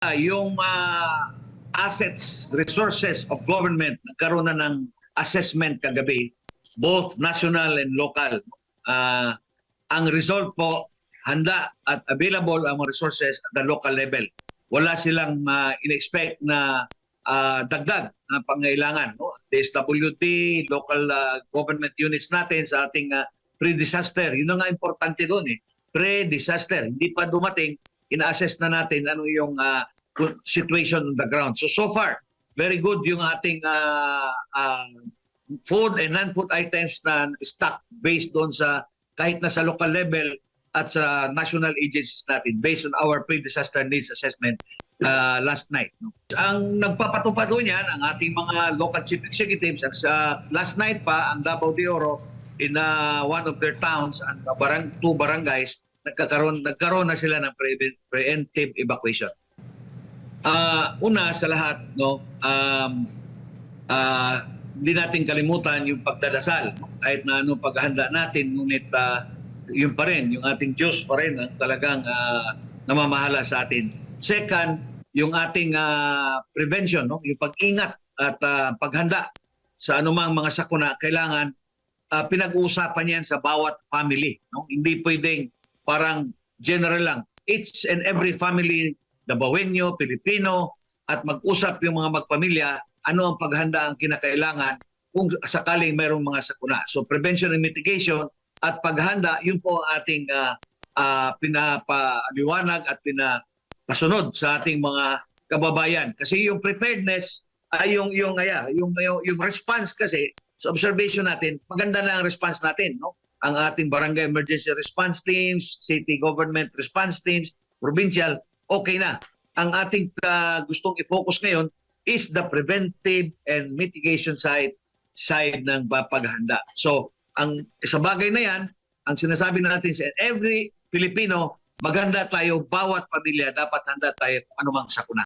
Yung ah, assets, resources of government, nagkaroon na ng assessment kagabi, both national and local. Ah, ang result po, handa at available ang resources at the local level. Wala silang ah, in-expect na ah, dagdag na pangailangan. No? DSWD, local ah, government units natin sa ating ah, pre-disaster. Yun ang nga importante doon eh. Pre-disaster. Hindi pa dumating, ina-assess na natin ano yung ah, situation on the ground. So, so far, very good yung ating ah, ah, food and non-food items na stock based doon sa kahit na sa local level at sa national agencies natin based on our pre-disaster needs assessment uh, last night. No? Ang nagpapatupad doon yan, ang ating mga local chief executives, at sa last night pa, ang Davao de Oro, in uh, one of their towns, and uh, barang, two barangays, nagkakaroon, nagkaroon na sila ng pre- preemptive evacuation. Ah, una sa lahat, no, um, ah, hindi natin kalimutan yung pagdadasal. Kahit na ano paghahanda natin, ngunit ah, yun pa rin, yung ating Diyos pa rin ang talagang ah, namamahala sa atin. Second, yung ating ah, prevention, no? yung pag-ingat at ah, paghanda sa anumang mga sakuna, kailangan ah, pinag-uusapan yan sa bawat family. No? Hindi pwedeng parang general lang. Each and every family, Dabawenyo, Pilipino, at mag-usap yung mga magpamilya, ano ang paghanda ang kinakailangan kung sakaling mayroong mga sakuna. So prevention and mitigation at paghanda, yun po ang ating ah, ah, pinapaliwanag at pinapasunod sa ating mga kababayan. Kasi yung preparedness ay yung yung aya, yung, yung yung response kasi sa observation natin, maganda na ang response natin, no? Ang ating barangay emergency response teams, city government response teams, provincial, okay na. Ang ating ah, gustong i-focus ngayon is the preventive and mitigation side side ng paghahanda. So, ang sa bagay na yan, ang sinasabi natin sa every Filipino, maganda tayo, bawat pamilya, dapat handa tayo kung anumang sakuna.